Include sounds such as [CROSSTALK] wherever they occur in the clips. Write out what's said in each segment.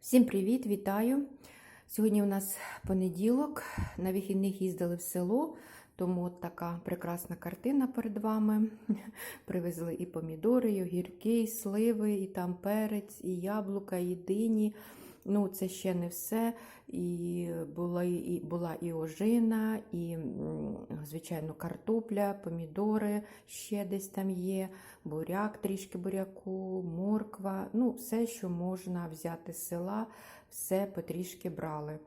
Всім привіт, вітаю! Сьогодні у нас понеділок. На вихідних їздили в село, тому от така прекрасна картина перед вами. [LAUGHS] Привезли і помідори, і огірки, і сливи, і там перець, і яблука, і дині. Ну, це ще не все. І була і, була і ожина, і, звичайно, картопля, помідори ще десь там є, буряк, трішки буряку, морква. Ну, все, що можна взяти з села, все потрішки брали.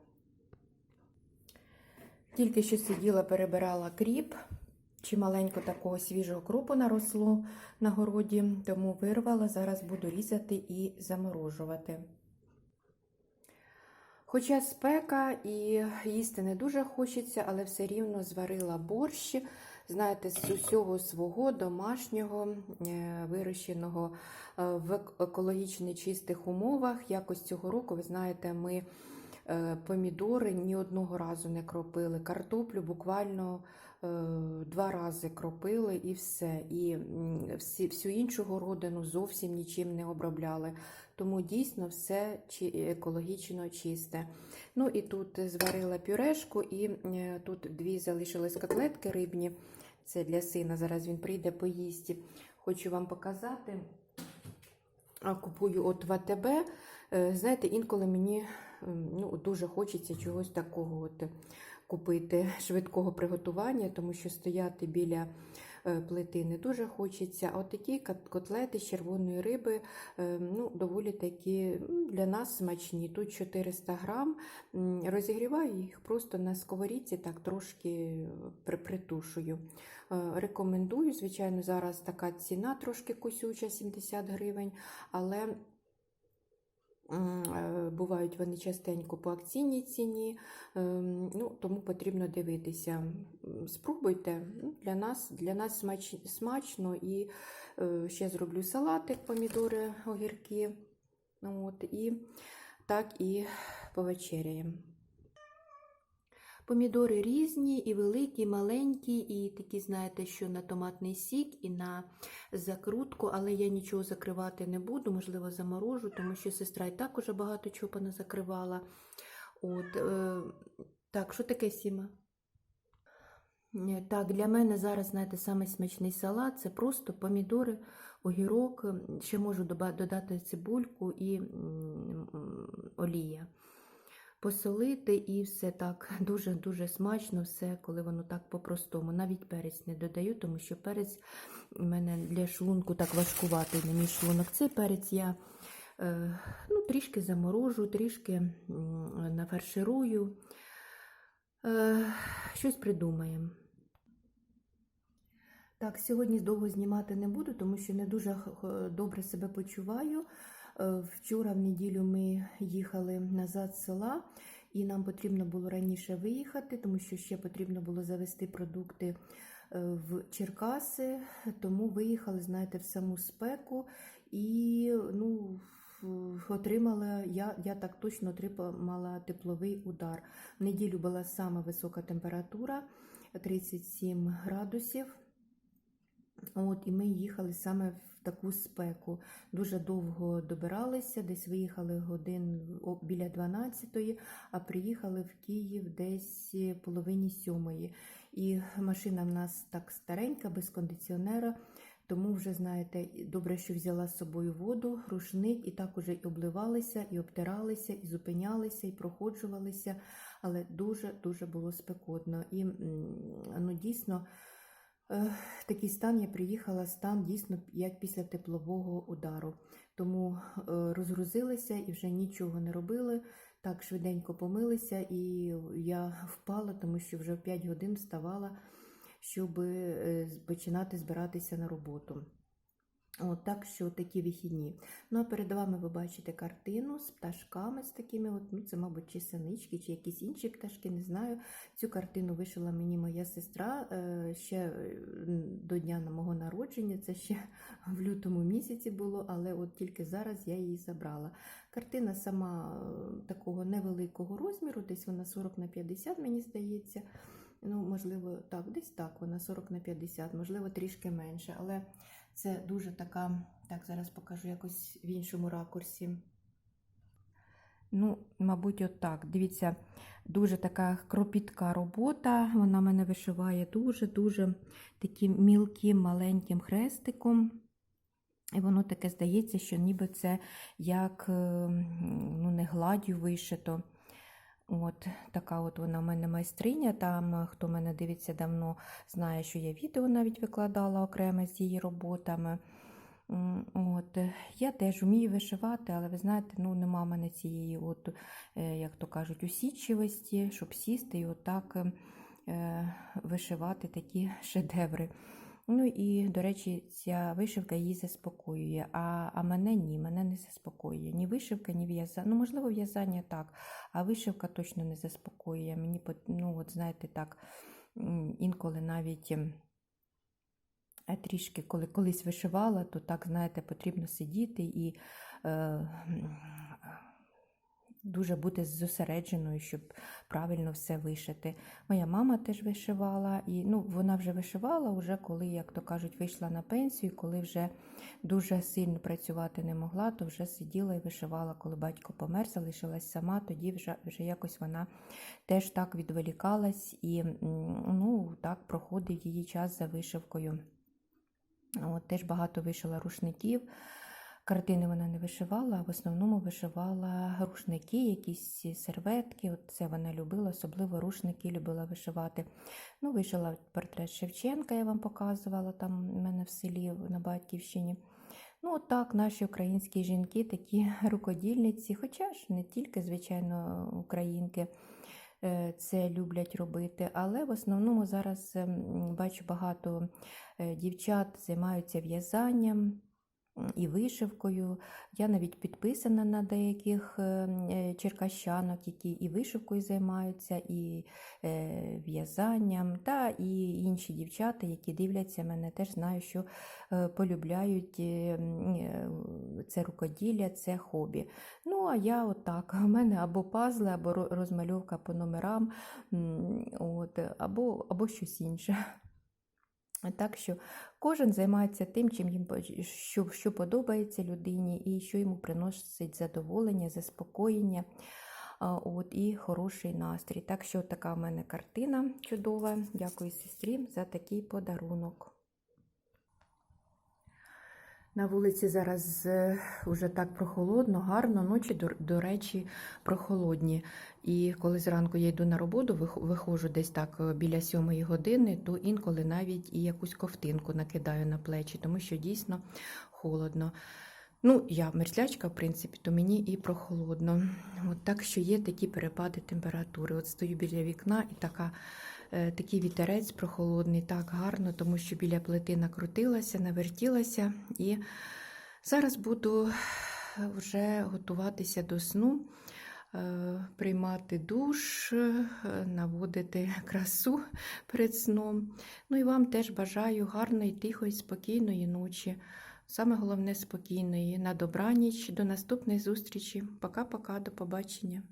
Тільки що сиділа, перебирала кріп. Чималенько такого свіжого кропу наросло на городі, тому вирвала. Зараз буду різати і заморожувати. Хоча спека і їсти не дуже хочеться, але все рівно зварила борщ. Знаєте, з усього свого домашнього, е, вирощеного е, в екологічно чистих умовах. Якось цього року, ви знаєте, ми е, помідори ні одного разу не кропили. Картоплю буквально два рази кропили і все. І всю іншу городину зовсім нічим не обробляли. Тому дійсно все екологічно чисте. Ну і тут зварила пюрешку, і е, тут дві залишились котлетки рибні. Це для сина. Зараз він прийде поїсти. Хочу вам показати. Купую от в АТБ. Е, Знаєте, інколи мені ну, дуже хочеться чогось такого от купити швидкого приготування, тому що стояти біля плити не дуже хочеться. От такі котлети з червоної риби е, ну, доволі такі для нас смачні. Тут 400 грам. Розігріваю їх просто на сковорідці, так трошки при- притушую. Е, Рекомендую, звичайно, зараз така ціна трошки косюча, 70 гривень, але е, бувають вони частенько по акційній ціні, ем, ну, тому потрібно дивитися. Спробуйте, ну, для нас, для нас смач, смачно і е, ще зроблю салатик, помідори, огірки. От, і так і повечеряємо. Помідори різні, і великі, і маленькі, і такі, знаєте, що на томатний сік, і на закрутку, але я нічого закривати не буду, можливо, заморожу, тому що сестра і так уже багато чого поназакривала. От, е, так, що таке сіма? Е, Так, для мене зараз, знаєте, самий смачний салат це просто помідори, огірок, ще можу додати цибульку і олія посолити і все так [LAUGHS] дуже-дуже смачно, все, коли воно так по-простому. Навіть перець не додаю, тому що перець у мене для шлунку так важкуватий на мій шлунок. Цей перець я е, ну, трішки заморожу, трішки м, нафарширую. Е, щось придумаємо. Так, сьогодні довго знімати не буду, тому що не дуже добре себе почуваю. Е, Вчора в неділю ми їхали назад з села, і нам потрібно було раніше виїхати, тому що ще потрібно було завести продукти е, в Черкаси. Тому виїхали, знаєте, в саму спеку і ну, отримала я, я так точно отримала тепловий удар. В неділю була сама висока температура 37 градусів. От, і ми їхали саме таку спеку. Дуже довго добиралися, десь виїхали годин біля 12-ї, а приїхали в Київ десь половині сьомої. І машина в нас так старенька, без кондиціонера. Тому вже, знаєте, добре, що взяла з собою воду, рушник, і так уже і обливалися, і обтиралися, і зупинялися, і проходжувалися, але дуже-дуже було спекотно. І ну, дійсно. Е, Такий стан я приїхала, стан дійсно як після теплового удару. Тому розгрузилася розгрузилися і вже нічого не робили. Так швиденько помилися, і я впала, тому що вже в 5 годин вставала, щоб е, починати збиратися на роботу. От так що такі вихідні. Ну а перед вами ви бачите картину з пташками, з такими, от, ну це, мабуть, чи синички, чи якісь інші пташки, не знаю. Цю картину вишила мені моя сестра е, ще е, до дня на мого народження. Це ще [LAUGHS] в лютому місяці було, але от тільки зараз я її забрала. Картина сама е, такого невеликого розміру, десь вона 40 на 50, мені здається. Ну, можливо, так, десь так, вона 40 на 50, можливо, трішки менше, але це дуже така, так, зараз покажу якось в іншому ракурсі. Ну, мабуть, отак. Дивіться, дуже така кропітка робота. Вона мене вишиває дуже-дуже таким мілким маленьким хрестиком. І воно таке здається, що ніби це як е, ну, не гладдю вишито. От така от вона в мене майстриня. Там, е, хто мене дивиться давно, знає, що я відео навіть викладала окремо з її роботами. От, е, я теж вмію вишивати, але ви знаєте, ну нема в мене цієї, от, е, як то кажуть, усідчивості, щоб сісти і отак вишивати такі [LAUGHS] шедеври. Ну і, до речі, ця вишивка її заспокоює, а, а мене ні, мене не заспокоює. Ні вишивка, ні в'язання. Ну, можливо, в'язання так, а вишивка точно не заспокоює. Мені, ну, от знаєте, так, інколи навіть. ем, трішки, коли колись вишивала, то так, знаєте, потрібно сидіти і е, дуже бути зосередженою, щоб правильно все вишити. Моя мама теж вишивала, і ну, вона вже вишивала, вже коли, як то кажуть, вийшла на пенсію, коли вже дуже сильно працювати не могла, то вже сиділа і вишивала, коли батько помер, залишилась сама, тоді вже, вже якось вона теж так відволікалась і ну, так проходив її час за вишивкою. От, теж багато вишила рушників. Картини вона не вишивала, а в основному вишивала рушники, якісь серветки. От це вона любила, особливо рушники любила вишивати. Ну, вишила портрет Шевченка, я вам показувала там у мене в селі на батьківщині. Ну, так, наші українські жінки, такі [LAUGHS] рукодільниці, хоча ж не тільки, звичайно, українки е, це люблять робити, але в основному зараз ем, бачу багато е, дівчат займаються в'язанням і вишивкою. Я навіть підписана на деяких е, е, черкащанок, які і вишивкою займаються, і е, в'язанням, та і інші дівчата, які дивляться мене, теж знаю, що полюбляють це рукоділля, це хобі. Ну, а я отак. У мене або пазли, або розмальовка по номерам, от, або, або щось інше. Так що кожен займається тим, чим їм що, що подобається людині, і що йому приносить задоволення, заспокоєння. От, і хороший настрій. Так що така в мене картина чудова. Дякую сестрі за такий подарунок. На вулиці зараз е, уже так прохолодно, гарно, ночі, до, до речі, прохолодні. І коли зранку я йду на роботу, виходжу десь так е, біля сьомої години, то інколи навіть і якусь ковтинку накидаю на плечі, тому що дійсно холодно. Ну, я мерзлячка, в принципі, то мені і прохолодно. От так що є такі перепади температури. От стою біля вікна і така, такий вітерець прохолодний, так гарно, тому що біля плити накрутилася, навертілася. І зараз буду вже готуватися до сну, е, приймати душ, е, наводити красу перед сном. Ну і вам теж бажаю гарної, тихої, спокійної ночі. Саме головне спокійної. На добраніч, до наступної зустрічі. Пока-пока, до побачення.